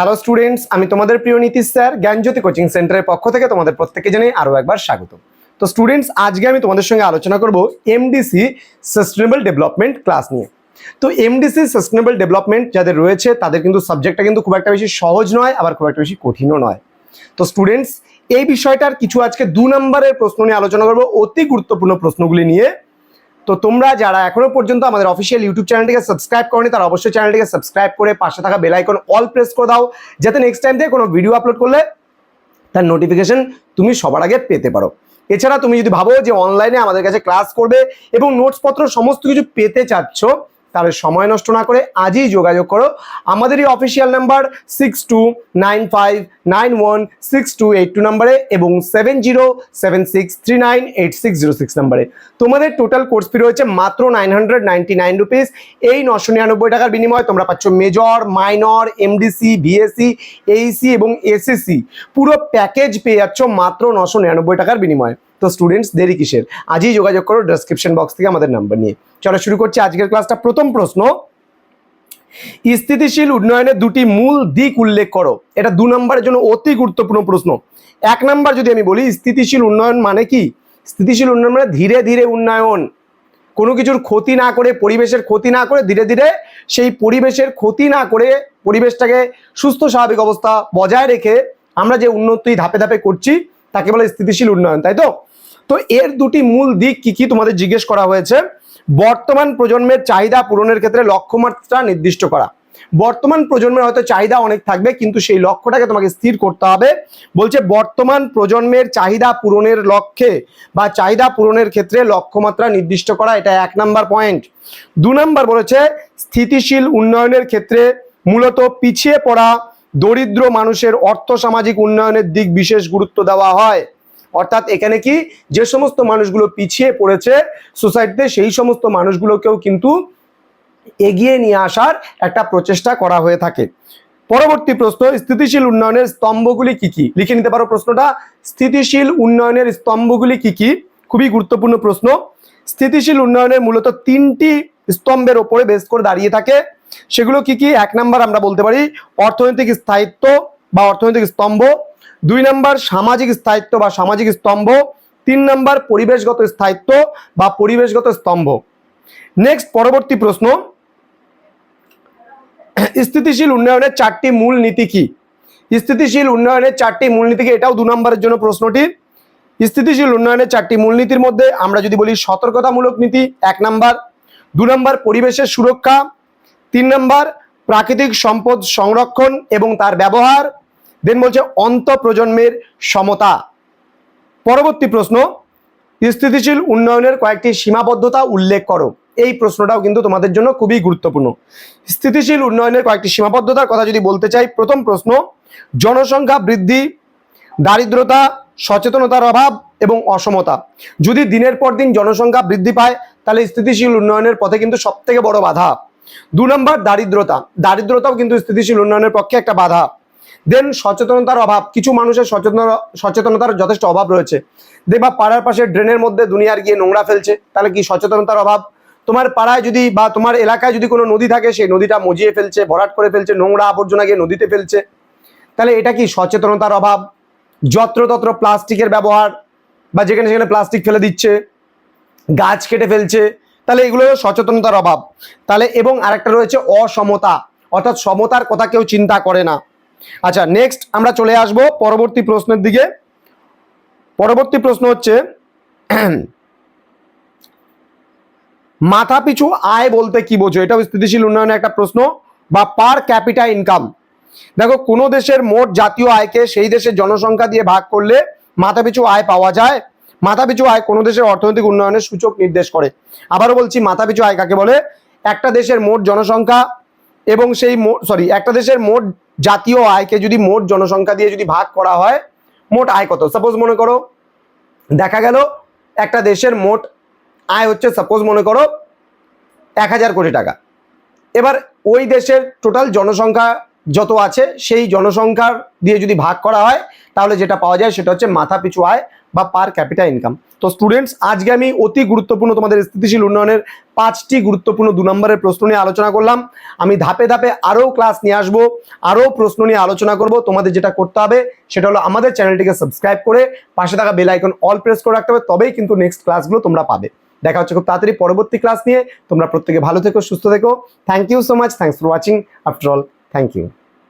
Hello students আমি তোমাদের প্রিয় নীতিশ স্যার, জ্ঞানজ্যোতি কোচিং সেন্টারের পক্ষ থেকে তোমাদের প্রত্যেককে জানাই আরও একবার স্বাগত। তো স্টুডেন্টস আজকে আমি তোমাদের সঙ্গে আলোচনা করব এমডিসি সাস্টেনেবল ডেভেলপমেন্ট ক্লাস নিয়ে। তো এমডিসি সাস্টেনেবল ডেভেলপমেন্ট যাদের রয়েছে, তাদের কিন্তু সাবজেক্টটা কিন্তু খুব একটা বেশি সহজ নয়, আবার খুব একটা বেশি কঠিনও নয়। তো স্টুডেন্টস এই বিষয়টার কিছু আজকে দু নম্বরের প্রশ্ন নিয়ে আলোচনা করব। অতি গুরুত্বপূর্ণ প্রশ্নগুলি নিয়ে তো তোমরা যারা এখনও পর্যন্ত আমাদের অফিসিয়াল ইউটিউব চ্যানেলটিকে সাবস্ক্রাইব করনি, তারা অবশ্যই চ্যানেলটিকে সাবস্ক্রাইব করে পাশে থাকা বেল আইকন অল প্রেস করে দাও, যাতে নেক্সট টাইম থেকে কোনো ভিডিও আপলোড করলে তার নোটিফিকেশন তুমি সবার আগে পেতে পারো। এছাড়া তুমি যদি ভাবো যে অনলাইনে আমাদের কাছে ক্লাস করবে এবং নোটসপত্র সমস্ত কিছু পেতে চাচ্ছ তাহলে সময় নষ্ট না করে আজই যোগাযোগ করো। আমাদের এই official number six two nine five nine one six two eight two নাম্বারে এবং seven zero seven six three nine eight six zero six নাম্বারে। তোমাদের টোটাল কোর্স ফি রয়েছে মাত্র nine hundred ninety nine rupees এই নশো নিরানব্বই টাকার বিনিময়ে তোমরা পাচ্ছ major minor MDC BSc AEC এবং এসএসসি পুরো প্যাকেজ পেয়ে যাচ্ছ মাত্র নশো নিরানব্বই টাকার বিনিময়ে। তো স্টুডেন্টস দেরি কিসের? আজই যোগাযোগ করো ডেসক্রিপশন বক্স থেকে আমাদের নাম্বার নিয়ে। চলো শুরু করছি আজকের ক্লাসটা প্রথম প্রশ্ন, স্থিতিশীল উন্নয়নের দুটি মূল দিক উল্লেখ করো। এটা দু নম্বরের জন্য অতি গুরুত্বপূর্ণ প্রশ্ন। এক নাম্বার যদি আমি বলি, স্থিতিশীল উন্নয়ন মানে কি? স্থিতিশীল উন্নয়ন মানে ধীরে ধীরে উন্নয়ন। কোনো কিছুর ক্ষতি না করে, পরিবেশের ক্ষতি না করে ধীরে ধীরে সেই পরিবেশের ক্ষতি না করে পরিবেশটাকে সুস্থ স্বাভাবিক অবস্থা বজায় রেখে আমরা যে উন্নতি ধাপে ধাপে করছি, তাকে বলে স্থিতিশীল উন্নয়ন, তাই তো? তো এর দুটি মূল দিক কি কি তোমাদের জিজ্ঞেস করা হয়েছে? বর্তমান প্রজন্মের চাহিদা পূরণের ক্ষেত্রে লক্ষ্যমাত্রা নির্দিষ্ট করা। বর্তমান প্রজন্মের হয়তো চাহিদা অনেক থাকবে, কিন্তু সেই লক্ষ্যটাকে তোমাকে স্থির করতে হবে। বলছে, বর্তমান প্রজন্মের চাহিদা পূরণের লক্ষ্যে বা চাহিদা পূরণের ক্ষেত্রে লক্ষ্যমাত্রা নির্দিষ্ট করা, এটা এক নাম্বার পয়েন্ট। দু নাম্বার বলেছে, স্থিতিশীল উন্নয়নের ক্ষেত্রে মূলত পিছিয়ে পড়া, দরিদ্র মানুষের অর্থ সামাজিক উন্নয়নের দিক বিশেষ গুরুত্ব দেওয়া হয়। অর্থাৎ এখানে কি যে সমস্ত মানুষগুলো পিছিয়ে পড়েছে সোসাইটিতে, সেই সমস্ত মানুষগুলোকেও কিন্তু এগিয়ে নিয়ে আসার একটা প্রচেষ্টা করা হয়ে থাকে। পরবর্তী প্রশ্ন, স্থিতিশীল উন্নয়নের স্তম্ভগুলি কি কি? লিখে নিতে পারো প্রশ্নটা। স্থিতিশীল উন্নয়নের স্তম্ভগুলি কি কি? খুবই গুরুত্বপূর্ণ প্রশ্ন। স্থিতিশীল উন্নয়নের মূলত তিনটি স্তম্ভের ওপরে বেস করে দাঁড়িয়ে থাকে। সেগুলো কি কি? এক নাম্বার আমরা বলতে পারি, অর্থনৈতিক স্থায়িত্ব বা অর্থনৈতিক স্তম্ভ। দুই নাম্বার সামাজিক স্থায়িত্ব বা সামাজিক স্তম্ভ, তিন নাম্বার পরিবেশগত স্থায়িত্ব বা পরিবেশগত স্তম্ভ। নেক্সট পরবর্তী প্রশ্ন। স্থিতিশীল উন্নয়নের চারটি মূল নীতি কি? স্থিতিশীল উন্নয়নের চারটি মূলনীতি কি? এটাও দু নম্বরের জন্য প্রশ্নটি। স্থিতিশীল উন্নয়নের চারটি মূলনীতির মধ্যে আমরা যদি বলি সতর্কতামূলক নীতি, এক নাম্বার। দু নম্বর, পরিবেশের সুরক্ষা। তিন নম্বর, প্রাকৃতিক সম্পদ সংরক্ষণ এবং তার ব্যবহার। দেন বলছে অন্ত প্রজন্মের সমতা। পরবর্তী প্রশ্ন, স্থিতিশীল উন্নয়নের কয়েকটি সীমাবদ্ধতা উল্লেখ করো। এই প্রশ্নটাও কিন্তু তোমাদের জন্য খুবই গুরুত্বপূর্ণ। স্থিতিশীল উন্নয়নের কয়েকটি সীমাবদ্ধতার কথা যদি বলতে চাই, প্রথম প্রশ্ন, জনসংখ্যা বৃদ্ধি, দারিদ্রতা, সচেতনতার অভাব এবং অসমতা। যদি দিনের পর দিন জনসংখ্যা বৃদ্ধি পায়, তাহলে স্থিতিশীল উন্নয়নের পথে কিন্তু সব থেকে বড় বাধা। দু নম্বর, দারিদ্রতা। দারিদ্রতাও কিন্তু স্থিতিশীল উন্নয়নের পক্ষে একটা বাধা। দেন সচেতনতার অভাব। কিছু মানুষের সচেতন, সচেতনতার যথেষ্ট অভাব রয়েছে। দেখবা পাড়ার পাশে ড্রেনের মধ্যে দুনিয়ার গিয়ে নোংরা ফেলছে, তাহলে কি সচেতনতার অভাব? তোমার পাড়ায় যদি বা তোমার এলাকায় যদি কোনো নদী থাকে, সেই নদীটা মজিয়ে ফেলছে, ভরাট করে ফেলছে, নোংরা আবর্জনা গিয়ে নদীতে ফেলছে, তাহলে এটা কি সচেতনতার অভাব? যত্রতত্র প্লাস্টিকের ব্যবহার বা যেখানে সেখানে প্লাস্টিক ফেলে দিচ্ছে, গাছ কেটে ফেলছে, তাহলে এগুলো সচেতনতার অভাব। তাহলে এবং আরেকটা রয়েছে অসমতা। অর্থাৎ সমতার কথা কেউ চিন্তা করে না। আচ্ছা নেক্সট আমরা চলে আসব পরবর্তী প্রশ্নের দিকে। পরবর্তী প্রশ্ন হচ্ছে, মাথাপিছু আয় বলতে কি বোঝো? এটাও স্থিতিশীল উন্নয়নের একটা প্রশ্ন। বা পার ক্যাপিটা ইনকাম দেখো, কোনো দেশের মোট জাতীয় আয়কে সেই দেশের জনসংখ্যা দিয়ে ভাগ করলে মাথাপিছু আয় পাওয়া যায়। মাথাপিছু আয় কোনো দেশের অর্থনৈতিক উন্নয়নের সূচক নির্দেশ করে। আবারও বলছি, মাথাপিছু আয় কাকে বলে? একটা দেশের মোট জনসংখ্যা এবং সেই সরি একটা দেশের মোট জাতীয় আয়কে যদি মোট জনসংখ্যা দিয়ে যদি ভাগ করা হয়, মোট আয় কত? সাপোজ মনে করো, দেখা গেল একটা দেশের মোট আয় হচ্ছে সাপোজ মনে করো, এক হাজার কোটি টাকা। এবার ওই দেশের টোটাল জনসংখ্যা যত আছে, সেই জনসংখ্যার দিয়ে যদি ভাগ করা হয়, তাহলে যেটা পাওয়া যায় সেটা হচ্ছে মাথা পিছু আয় বা পার ক্যাপিটা ইনকাম তো স্টুডেন্টস আজকে আমি অতি গুরুত্বপূর্ণ তোমাদের স্থিতিশীল উন্নয়নের পাঁচটি গুরুত্বপূর্ণ দু নম্বরের প্রশ্ন নিয়ে আলোচনা করলাম। আমি ধাপে ধাপে আরও ক্লাস নিয়ে আসব, আরও প্রশ্ন নিয়ে আলোচনা করব। তোমাদের যেটা করতে হবে, সেটা হলো আমাদের চ্যানেলটিকে সাবস্ক্রাইব করে পাশে থাকা বেল আইকন অল প্রেস করে রাখতে হবে, তবেই কিন্তু নেক্সট ক্লাসগুলো তোমরা পাবে। দেখা হচ্ছে খুব তাড়াতাড়ি পরবর্তী ক্লাস নিয়ে। তোমরা প্রত্যেকে ভালো থেকো, সুস্থ থেকো। Thank you so much thanks for watching after all thank you